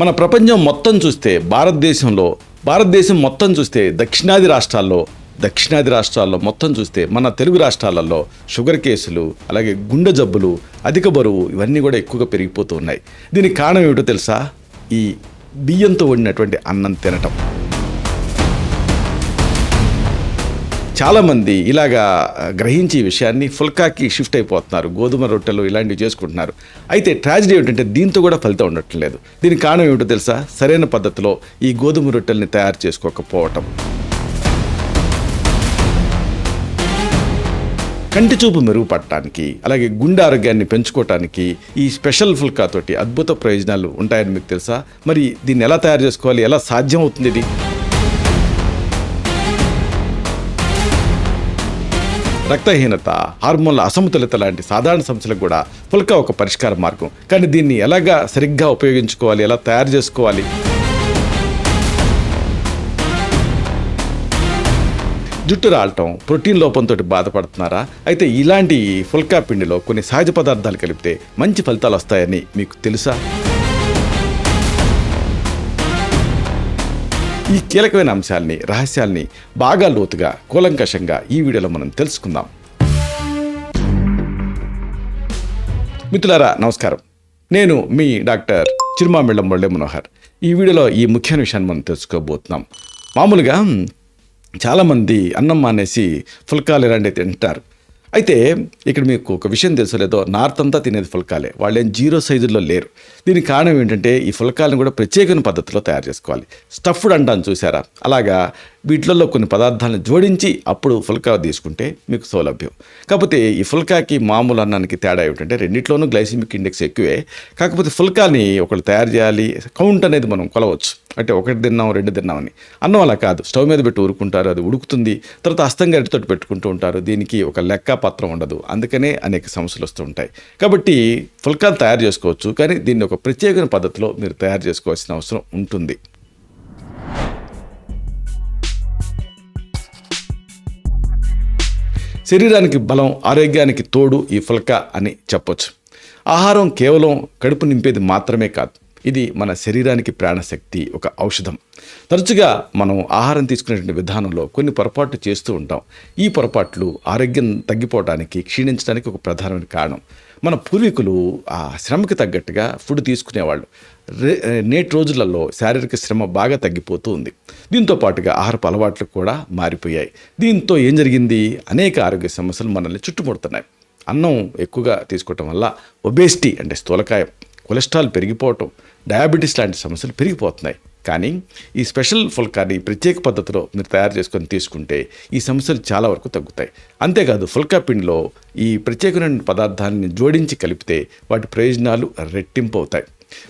మన ప్రపంచం మొత్తం చూస్తే భారతదేశంలో భారతదేశం మొత్తం చూస్తే దక్షిణాది రాష్ట్రాల్లో దక్షిణాది రాష్ట్రాల్లో మొత్తం చూస్తే మన తెలుగు రాష్ట్రాలలో షుగర్ కేసులు అలాగే గుండె జబ్బులు అధిక బరువు ఇవన్నీ కూడా ఎక్కువగా పెరిగిపోతూ ఉన్నాయి. దీనికి కారణం ఏమిటో తెలుసా? ఈ బియ్యంతో వండినటువంటి అన్నం తినటం. చాలామంది ఇలాగా గ్రహించి ఈ విషయాన్ని ఫుల్కాకి షిఫ్ట్ అయిపోతున్నారు. గోధుమ రొట్టెలు ఇలాంటివి చేసుకుంటున్నారు. అయితే ట్రాజడీ ఏమిటంటే దీంతో కూడా ఫలితం ఉండటం లేదు. దీనికి కారణం ఏమిటో తెలుసా? సరైన పద్ధతిలో ఈ గోధుమ రొట్టెల్ని తయారు చేసుకోకపోవటం. కంటి చూపు మెరుగుపడటానికి అలాగే గుండె ఆరోగ్యాన్ని పెంచుకోవటానికి ఈ స్పెషల్ ఫుల్కా తోటి అద్భుత ప్రయోజనాలు ఉంటాయని మీకు తెలుసా? మరి దీన్ని ఎలా తయారు చేసుకోవాలి? ఎలా సాధ్యం అవుతుంది ఇది? రక్తహీనత హార్మోన్ల అసమతులత లాంటి సాధారణ సమస్యలకు కూడా పుల్కా ఒక పరిష్కార మార్గం. కానీ దీన్ని ఎలాగా సరిగ్గా ఉపయోగించుకోవాలి ఎలా తయారు చేసుకోవాలి? జుట్టు రాలటం ప్రోటీన్ లోపంతో బాధపడుతున్నారా? అయితే ఇలాంటి ఫుల్కా పిండిలో కొన్ని సహజ పదార్థాలు కలిపితే మంచి ఫలితాలు వస్తాయని మీకు తెలుసా? ఈ కీలకమైన అంశాల్ని రహస్యాల్ని బాగా లోతుగా కూలంకషంగా ఈ వీడియోలో మనం తెలుసుకుందాం. మిత్రులారా నమస్కారం. నేను మీ డాక్టర్ చిరుమామిళ్ళం మురళీ మనోహర్. ఈ వీడియోలో ఈ ముఖ్యమైన విషయాన్ని మనం తెలుసుకోబోతున్నాం. మామూలుగా చాలామంది అన్నం మానేసి ఫుల్కాలు ఇలాంటివి తింటారు. అయితే ఇక్కడ మీకు ఒక విషయం తెలుసు లేదో నార్త్ అంతా తినేది ఫుల్కాలే. వాళ్ళు ఏం జీరో సైజుల్లో లేరు. దీనికి కారణం ఏంటంటే ఈ ఫుల్కాలను కూడా ప్రత్యేకమైన పద్ధతిలో తయారు చేసుకోవాలి. స్టఫ్డ్ అంటాను చూసారా? అలాగా వీటిలలో కొన్ని పదార్థాలను జోడించి అప్పుడు ఫుల్కా తీసుకుంటే మీకు సౌలభ్యం. కాకపోతే ఈ ఫుల్కాకి మామూలు అన్నానికి తేడా ఏమిటంటే రెండిట్లోనూ గ్లైసిమిక్ ఇండెక్స్ ఎక్కువే. కాకపోతే ఫుల్కాని ఒకళ్ళు తయారు చేయాలి కౌంట్ అనేది మనం కొలవచ్చు. అంటే ఒకటి తిన్నాం రెండు తిన్నామని అన్నం అలా కాదు. స్టవ్ మీద పెట్టి ఊరుకుంటారు అది ఉడుకుతుంది. తర్వాత అస్తంగా గరిటతో పెట్టుకుంటూ ఉంటారు. దీనికి ఒక లెక్క పత్రం ఉండదు. అందుకనే అనేక సమస్యలు వస్తూ ఉంటాయి. కాబట్టి ఫుల్కాలు తయారు చేసుకోవచ్చు. కానీ దీన్ని ఒక ప్రత్యేకమైన పద్ధతిలో మీరు తయారు చేసుకోవాల్సిన అవసరం ఉంటుంది. శరీరానికి బలం ఆరోగ్యానికి తోడు ఈ ఫుల్కా అని చెప్పొచ్చు. ఆహారం కేవలం కడుపు నింపేది మాత్రమే కాదు ఇది మన శరీరానికి ప్రాణశక్తి ఒక ఔషధం. తరచుగా మనం ఆహారం తీసుకునేటువంటి విధానంలో కొన్ని పొరపాట్లు చేస్తూ ఉంటాం. ఈ పొరపాట్లు ఆరోగ్యం తగ్గిపోవడానికి క్షీణించడానికి ఒక ప్రధానమైన కారణం. మన పూర్వీకులు ఆ శ్రమకి తగ్గట్టుగా ఫుడ్ తీసుకునేవాళ్ళు. రే నేటి రోజులలో శారీరక శ్రమ బాగా తగ్గిపోతూ ఉంది. దీంతో పాటుగా ఆహారపు అలవాట్లు కూడా మారిపోయాయి. దీంతో ఏం జరిగింది? అనేక ఆరోగ్య సమస్యలు మనల్ని చుట్టుముడుతున్నాయి. అన్నం ఎక్కువగా తీసుకోవటం వల్ల ఒబేసిటీ అంటే స్థూలకాయం కొలెస్ట్రాల్ పెరిగిపోవటం డయాబెటీస్ లాంటి సమస్యలు పెరిగిపోతున్నాయి. కానీ ఈ స్పెషల్ ఫుల్కాని ప్రత్యేక పద్ధతిలో మీరు తయారు చేసుకొని తీసుకుంటే ఈ సమస్యలు చాలా వరకు తగ్గుతాయి. అంతేకాదు ఫుల్కా పిండిలో ఈ ప్రత్యేకమైన పదార్థాన్ని జోడించి కలిపితే వాటి ప్రయోజనాలు రెట్టింపు అవుతాయి.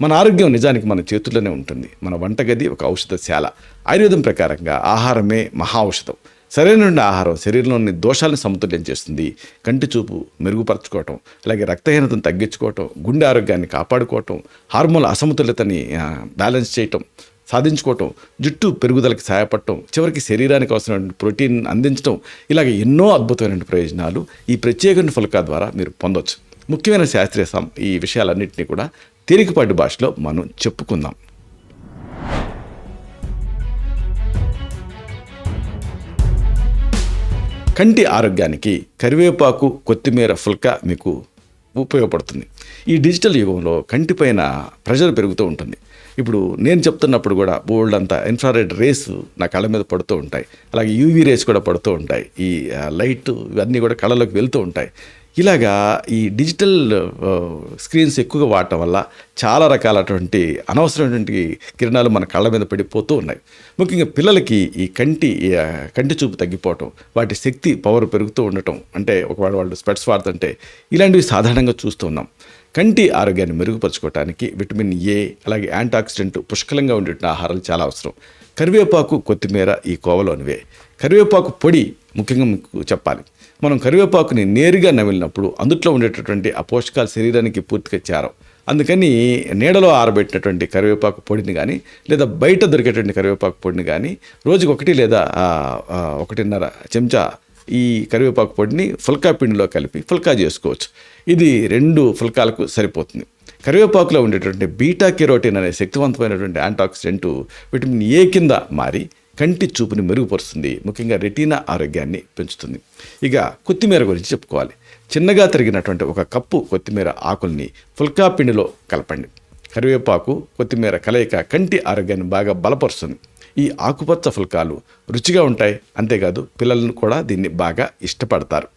మన ఆరోగ్యం నిజానికి మన చేతుల్లోనే ఉంటుంది. మన వంటగది ఒక ఔషధశాల. ఆయుర్వేదం ప్రకారంగా ఆహారమే మహా ఔషధం సరైన ఆహారం శరీరంలోని దోషాలను సమతుల్యం చేస్తుంది. కంటి చూపు మెరుగుపరచుకోవటం అలాగే రక్తహీనతను తగ్గించుకోవటం గుండె ఆరోగ్యాన్ని కాపాడుకోవటం హార్మోన్ల అసమతుల్యతని బ్యాలెన్స్ చేయటం సాధించుకోవటం జుట్టు పెరుగుదలకు సహాయపడటం చివరికి శరీరానికి అవసరమైన ప్రోటీన్ అందించడం ఇలాగ ఎన్నో అద్భుతమైన ప్రయోజనాలు ఈ ప్రత్యేకమైన ఫుల్కా ద్వారా మీరు పొందవచ్చు ముఖ్యమైన శాస్త్రీయ సం ఈ విషయాలన్నింటినీ కూడా తేలికపాటి భాషలో మనం చెప్పుకుందాం. కంటి ఆరోగ్యానికి కరివేపాకు కొత్తిమీర ఫుల్క మీకు ఉపయోగపడుతుంది. ఈ డిజిటల్ యుగంలో కంటిపైన ప్రెషర్ పెరుగుతూ ఉంటుంది. ఇప్పుడు నేను చెప్తున్నప్పుడు కూడా బోల్డ్ అంతా ఇన్ఫ్రారెడ్ రేస్ నా కళ్ళ మీద పడుతూ ఉంటాయి. అలాగే యూవీ రేస్ కూడా పడుతూ ఉంటాయి. ఈ లైట్ ఇవన్నీ కూడా కళ్ళలోకి వెళ్తూ ఉంటాయి. ఇలాగా ఈ డిజిటల్ స్క్రీన్స్ ఎక్కువగా వాడటం వల్ల చాలా రకాలటువంటి అనవసరమైనటువంటి కిరణాలు మన కళ్ళ మీద పడిపోతూ ఉన్నాయి. ముఖ్యంగా పిల్లలకి ఈ కంటి కంటి చూపు తగ్గిపోవటం వాటి శక్తి పవర్ పెరుగుతూ ఉండటం అంటే ఒకవేళ వాళ్ళు స్పెట్స్ వాడుతుంటే ఇలాంటివి సాధారణంగా చూస్తూ ఉన్నాం. కంటి ఆరోగ్యాన్ని మెరుగుపరచుకోవడానికి విటమిన్ ఏ అలాగే యాంటాక్సిడెంట్ పుష్కలంగా ఉండేటువంటి ఆహారాలు చాలా అవసరం. కరివేపాకు కొత్తిమీర ఈ కోవలోనివే. కరివేపాకు పొడి ముఖ్యంగా మీకు చెప్పాలి. మనం కరివేపాకుని నేరుగా నమిలినప్పుడు అందుట్లో ఉండేటటువంటి ఆ పోషకాలు శరీరానికి పూర్తిగా చేరం అందుకని నీడలో ఆరబెట్టినటువంటి కరివేపాకు పొడిని కానీ లేదా బయట దొరికేటువంటి కరివేపాకు పొడిని కానీ రోజుకి ఒకటి లేదా ఒకటిన్నర చెంచా ఈ కరివేపాకు పొడిని ఫుల్కా పిండిలో కలిపి ఫుల్కా చేసుకోవచ్చు. ఇది రెండు ఫుల్కాలకు సరిపోతుంది. కరివేపాకులో ఉండేటువంటి బీటా కెరోటిన్ అనే శక్తివంతమైనటువంటి యాంటాక్సిడెంట్ విటమిన్ ఏ కింద మారి కంటి చూపుని మెరుగుపరుస్తుంది. ముఖ్యంగా రెటీనా ఆరోగ్యాన్ని పెంచుతుంది. ఇక కొత్తిమీర గురించి చెప్పుకోవాలి. చిన్నగా తరిగినటువంటి ఒక కప్పు కొత్తిమీర ఆకుల్ని ఫుల్కా పిండిలో కలపండి. కరివేపాకు కొత్తిమీర కలయిక కంటి ఆరోగ్యాన్ని బాగా బలపరుస్తుంది. ఈ ఆకుపచ్చ ఫుల్కాలు రుచిగా ఉంటాయి. అంతేకాదు పిల్లలను కూడా దీన్ని బాగా ఇష్టపడతారు.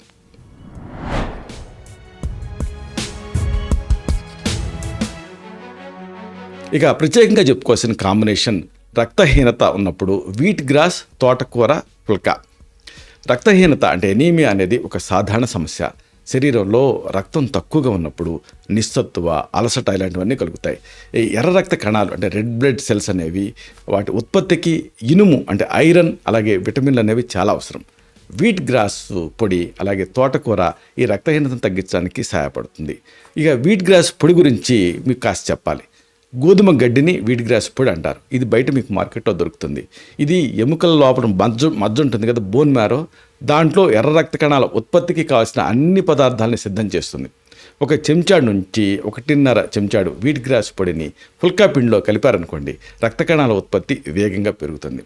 ఇక ప్రత్యేకంగా చెప్పుకోవాల్సిన కాంబినేషన్ రక్తహీనత ఉన్నప్పుడు వీట్ గ్రాస్ తోటకూర పుల్క. రక్తహీనత అంటే ఎనీమియా అనేది ఒక సాధారణ సమస్య. శరీరంలో రక్తం తక్కువగా ఉన్నప్పుడు నిస్సత్తువ అలసట ఇలాంటివన్నీ కలుగుతాయి. ఈ ఎర్ర రక్త కణాలు అంటే రెడ్ బ్లడ్ సెల్స్ అనేవి వాటి ఉత్పత్తికి ఇనుము అంటే ఐరన్ అలాగే విటమిన్లు అనేవి చాలా అవసరం. వీట్ గ్రాస్ పొడి అలాగే తోటకూర ఈ రక్తహీనతను తగ్గించడానికి సహాయపడుతుంది. ఇక వీట్ గ్రాస్ పొడి గురించి మీకు కాస్త చెప్పాలి. గోధుమ గడ్డిని వీట్ గ్రాస్ పొడి అంటారు. ఇది బయట మీకు మార్కెట్లో దొరుకుతుంది. ఇది ఎముకల లోపల మజ్జ మజ్జ ఉంటుంది కదా బోన్ మ్యారో దాంట్లో ఎర్ర రక్త కణాల ఉత్పత్తికి కావాల్సిన అన్ని పదార్థాలని సిద్ధం చేస్తుంది. ఒక చెంచాడు నుంచి ఒకటిన్నర చెంచాడు వీట్ గ్రాస్ పొడిని ఫుల్కా పిండిలో కలిపారనుకోండి రక్త కణాల ఉత్పత్తి వేగంగా పెరుగుతుంది.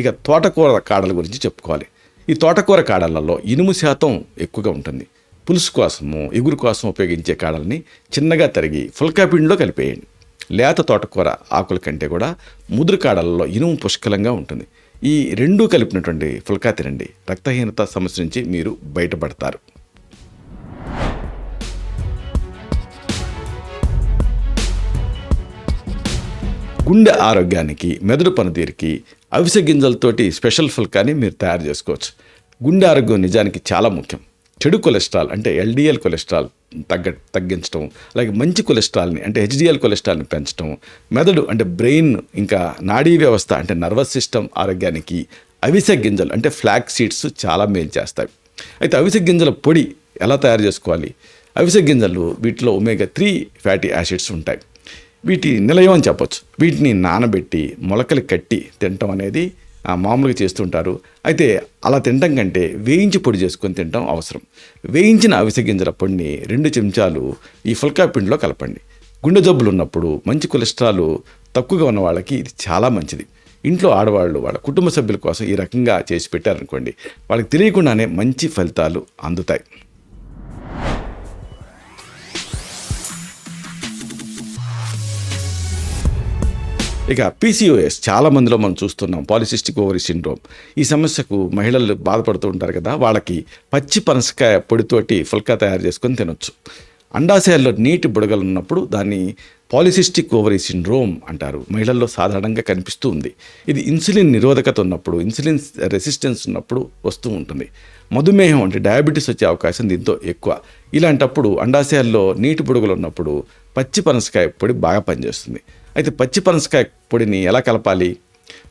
ఇక తోటకూర కాడల గురించి చెప్పుకోవాలి. ఈ తోటకూర కాడలలో ఇనుము శాతం ఎక్కువగా ఉంటుంది. పులుసు కోసము ఎగురు కోసం ఉపయోగించే కాడల్ని చిన్నగా తరిగి ఫుల్కా పిండిలో కలిపేయండి. లేత తోటకూర ఆకుల కంటే కూడా ముదురుకాడలలో ఇనుము పుష్కలంగా ఉంటుంది. ఈ రెండూ కలిపినటువంటి ఫుల్కా తినండి రక్తహీనత సమస్య నుంచి మీరు బయటపడతారు. గుండె ఆరోగ్యానికి మెదడు పనితీరుకి అవిసె గింజలతోటి స్పెషల్ ఫుల్కాని మీరు తయారు చేసుకోవచ్చు. గుండె ఆరోగ్యం నిజానికి చాలా ముఖ్యం. చెడు కొలెస్ట్రాల్ అంటే ఎల్డిఎల్ కొలెస్ట్రాల్ తగ్గ తగ్గించడం అలాగే మంచి కొలెస్ట్రాల్ని అంటే హెచ్డిఎల్ కొలెస్ట్రాల్ని పెంచడం మెదడు అంటే బ్రెయిన్ ఇంకా నాడీ వ్యవస్థ అంటే నర్వస్ సిస్టమ్ ఆరోగ్యానికి అవిసె గింజలు అంటే ఫ్లాక్ సీడ్స్ చాలా మేలు చేస్తాయి. అయితే అవిసె గింజల పొడి ఎలా తయారు చేసుకోవాలి? అవిసె గింజలు వీటిలో ఒమేగా త్రీ ఫ్యాటీ యాసిడ్స్ ఉంటాయి. వీటి నిలయం అని చెప్పొచ్చు. వీటిని నానబెట్టి మొలకలు కట్టి తినటం అనేది మామూలుగా చేస్తుంటారు. అయితే అలా తినటం కంటే వేయించి పొడి చేసుకొని తినటం అవసరం. వేయించిన అవిసె గింజల పొడిని రెండు చెంచాలు ఈ ఫుల్కా పిండిలో కలపండి. గుండె జబ్బులు ఉన్నప్పుడు మంచి కొలెస్ట్రాల్ తక్కువగా ఉన్న వాళ్ళకి ఇది చాలా మంచిది. ఇంట్లో ఆడవాళ్ళు వాళ్ళ కుటుంబ సభ్యుల కోసం ఈ రకంగా చేసి పెట్టారనుకోండి వాళ్ళకి తెలియకుండానే మంచి ఫలితాలు అందుతాయి. ఇక పీసీఓఎస్ చాలా మందిలో మనం చూస్తున్నాం పాలిసిస్టిక్ ఓవరీ సిండ్రోమ్. ఈ సమస్యకు మహిళలు బాధపడుతూ ఉంటారు కదా వాళ్ళకి పచ్చి పనసకాయ పొడితోటి ఫుల్కా తయారు చేసుకొని తినొచ్చు. అండాశయాల్లో నీటి బుడగలు ఉన్నప్పుడు దాన్ని పాలిసిస్టిక్ ఓవరీ సిండ్రోమ్ అంటారు. మహిళల్లో సాధారణంగా కనిపిస్తూ ఉంది. ఇది ఇన్సులిన్ నిరోధకత ఉన్నప్పుడు ఇన్సులిన్ రెసిస్టెన్స్ ఉన్నప్పుడు వస్తూ ఉంటుంది. మధుమేహం అంటే డయాబెటీస్ వచ్చే అవకాశం దీంతో ఎక్కువ. ఇలాంటప్పుడు అండాశయాల్లో నీటి బుడగలు ఉన్నప్పుడు పచ్చి పనసకాయ పొడి బాగా పనిచేస్తుంది. అయితే పచ్చి పనసకాయ పొడిని ఎలా కలపాలి?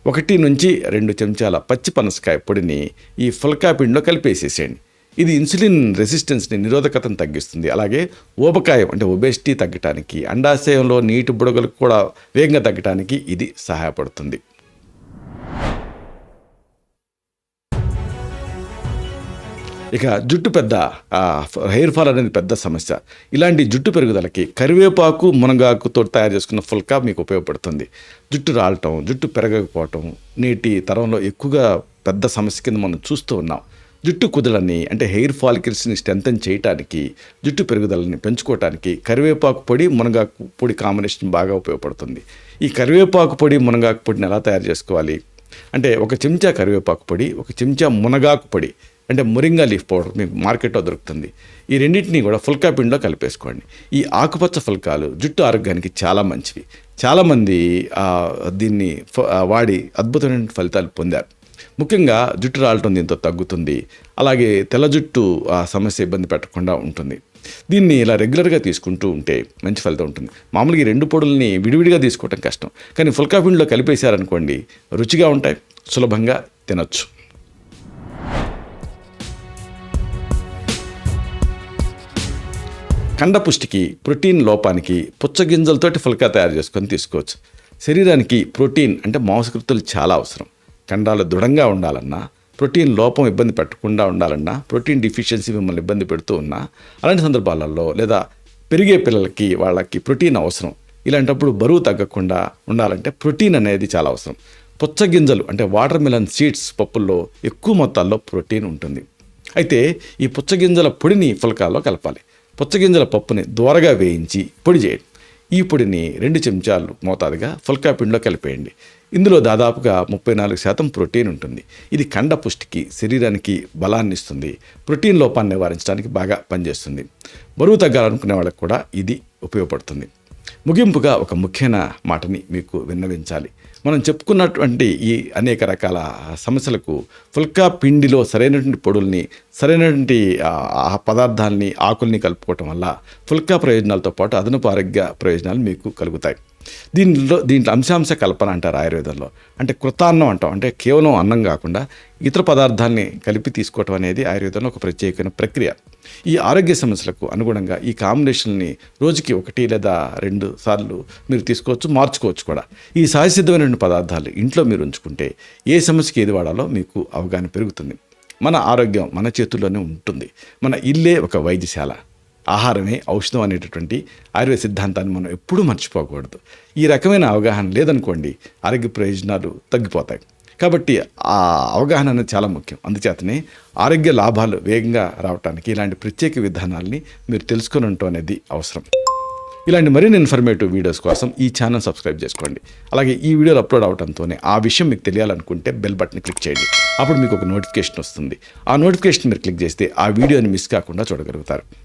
ఒకటి నుంచి రెండు చెంచాల పచ్చి పనసకాయ పొడిని ఈ ఫుల్కా పిండిలో కలిపేసేసేయండి. ఇది ఇన్సులిన్ రెసిస్టెన్స్ని నిరోధకతను తగ్గిస్తుంది. అలాగే ఊబకాయం అంటే ఒబేసిటీ తగ్గటానికి అండాశయంలో నీటి బుడగలు కూడా వేగంగా తగ్గటానికి ఇది సహాయపడుతుంది. ఇక జుట్టు పెద్ద హెయిర్ ఫాల్ అనేది పెద్ద సమస్య. ఇలాంటి జుట్టు పెరుగుదలకి కరివేపాకు మునగాకుతో తయారు చేసుకున్న ఫుల్కా మీకు ఉపయోగపడుతుంది. జుట్టు రాలటం జుట్టు పెరగకపోవటం నేటి తరంలో ఎక్కువగా పెద్ద సమస్య కింద మనం చూస్తూ ఉన్నాం. జుట్టు కుదలని అంటే హెయిర్ ఫాలికల్స్ని స్ట్రెంథన్ చేయటానికి జుట్టు పెరుగుదలని పెంచుకోవటానికి కరివేపాకు పొడి మునగాకు పొడి కాంబినేషన్ బాగా ఉపయోగపడుతుంది. ఈ కరివేపాకు పొడి మునగాకు పొడిని ఎలా తయారు చేసుకోవాలి? అంటే ఒక చెంచా కరివేపాకు పొడి ఒక చెంచా మునగాకు పొడి అంటే మురింగా లీఫ్ పౌడర్ మీకు మార్కెట్లో దొరుకుతుంది. ఈ రెండింటిని కూడా ఫుల్కా పిండిలో కలిపేసుకోండి. ఈ ఆకుపచ్చ ఫుల్కాలు జుట్టు ఆరోగ్యానికి చాలా మంచివి. చాలామంది దీన్ని వాడి అద్భుతమైన ఫలితాలు పొందారు. ముఖ్యంగా జుట్టు రాలటం దీంతో తగ్గుతుంది. అలాగే తెల్ల జుట్టు ఆ సమస్య ఇబ్బంది పెట్టకుండా ఉంటుంది. దీన్ని ఇలా రెగ్యులర్గా తీసుకుంటూ ఉంటే మంచి ఫలితం ఉంటుంది. మామూలుగా ఈ రెండు పొడుల్ని విడివిడిగా తీసుకోవటం కష్టం. కానీ ఫుల్కా పిండిలో కలిపేశారనుకోండి రుచిగా ఉంటాయి. సులభంగా తినొచ్చు. కండపుష్టికి ప్రోటీన్ లోపానికి పుచ్చగింజలతోటి ఫుల్కా తయారు చేసుకొని తీసుకోవచ్చు. శరీరానికి ప్రోటీన్ అంటే మాంసకృతులు చాలా అవసరం. కండాలు దృఢంగా ఉండాలన్నా ప్రోటీన్ లోపం ఇబ్బంది పెట్టకుండా ఉండాలన్నా ప్రోటీన్ డిఫిషియన్సీ మిమ్మల్ని ఇబ్బంది పెడుతూ ఉన్నా అలాంటి సందర్భాలలో లేదా పెరిగే పిల్లలకి వాళ్ళకి ప్రోటీన్ అవసరం. ఇలాంటప్పుడు బరువు తగ్గకుండా ఉండాలంటే ప్రోటీన్ అనేది చాలా అవసరం. పుచ్చగింజలు అంటే వాటర్ మిలన్ సీడ్స్ పప్పుల్లో ఎక్కువ మొత్తాల్లో ప్రోటీన్ ఉంటుంది. అయితే ఈ పుచ్చగింజల పొడిని ఫుల్కాల్లో కలపాలి. పుచ్చగింజల పప్పుని దోరగా వేయించి పొడి చేయండి. ఈ పొడిని రెండు చెంచాలు మోతాదుగా ఫుల్కా పిండిలో కలిపేయండి. ఇందులో దాదాపుగా ముప్పై నాలుగు శాతం ప్రోటీన్ ఉంటుంది. ఇది కండ పుష్టికి శరీరానికి బలాన్ని ఇస్తుంది ప్రోటీన్ లోపాన్ని నివారించడానికి బాగా పనిచేస్తుంది. బరువు తగ్గాలనుకునే వాళ్ళకి కూడా ఇది ఉపయోగపడుతుంది. ముగింపుగా ఒక ముఖ్యమైన మాటని మీకు విన్నవించాలి. మనం చెప్పుకున్నటువంటి ఈ అనేక రకాల సమస్యలకు ఫుల్కా పిండిలో సరైనటువంటి పొడుల్ని సరైనటువంటి ఆ, పదార్థాలని ఆకుల్ని కలుపుకోవటం వల్ల ఫుల్కా ప్రయోజనాలతో పాటు అదనపు ఆరోగ్య ప్రయోజనాలు మీకు కలుగుతాయి. దీనిలో దీంట్లో అంశాంశ కల్పన అంటారు ఆయుర్వేదంలో. అంటే కృతాన్నం అంటాం. అంటే కేవలం అన్నం కాకుండా ఇతర పదార్థాన్ని కలిపి తీసుకోవటం అనేది ఆయుర్వేదంలో ఒక ప్రత్యేకమైన ప్రక్రియ. ఈ ఆరోగ్య సమస్యలకు అనుగుణంగా ఈ కాంబినేషన్ని రోజుకి ఒకటి లేదా రెండు సార్లు మీరు తీసుకోవచ్చు మార్చుకోవచ్చు కూడా. ఈ సహజసిద్ధమైనటువంటి పదార్థాలు ఇంట్లో మీరు ఉంచుకుంటే ఏ సమస్యకి ఏది వాడాలో మీకు అవగాహన పెరుగుతుంది. మన ఆరోగ్యం మన చేతుల్లోనే ఉంటుంది. మన ఇల్లే ఒక వైద్యశాల. ఆహారమే ఔషధం అనేటటువంటి ఆయుర్వేద సిద్ధాంతాన్ని మనం ఎప్పుడూ మర్చిపోకూడదు. ఈ రకమైన అవగాహన లేదనుకోండి ఆరోగ్య ప్రయోజనాలు తగ్గిపోతాయి. కాబట్టి ఆ అవగాహన అనేది చాలా ముఖ్యం. అందుచేతనే ఆరోగ్య లాభాలు వేగంగా రావడానికి ఇలాంటి ప్రత్యేక విధానాల్ని మీరు తెలుసుకుని ఉండటం అనేది అవసరం. ఇలాంటి మరిన్ని ఇన్ఫర్మేటివ్ వీడియోస్ కోసం ఈ ఛానల్ సబ్స్క్రైబ్ చేసుకోండి. అలాగే ఈ వీడియోలు అప్లోడ్ అవడంతోనే ఆ విషయం మీకు తెలియాలనుకుంటే బెల్ బటన్ క్లిక్ చేయండి. అప్పుడు మీకు ఒక నోటిఫికేషన్ వస్తుంది. ఆ నోటిఫికేషన్ మీరు క్లిక్ చేస్తే ఆ వీడియోని మిస్ కాకుండా చూడగలుగుతారు.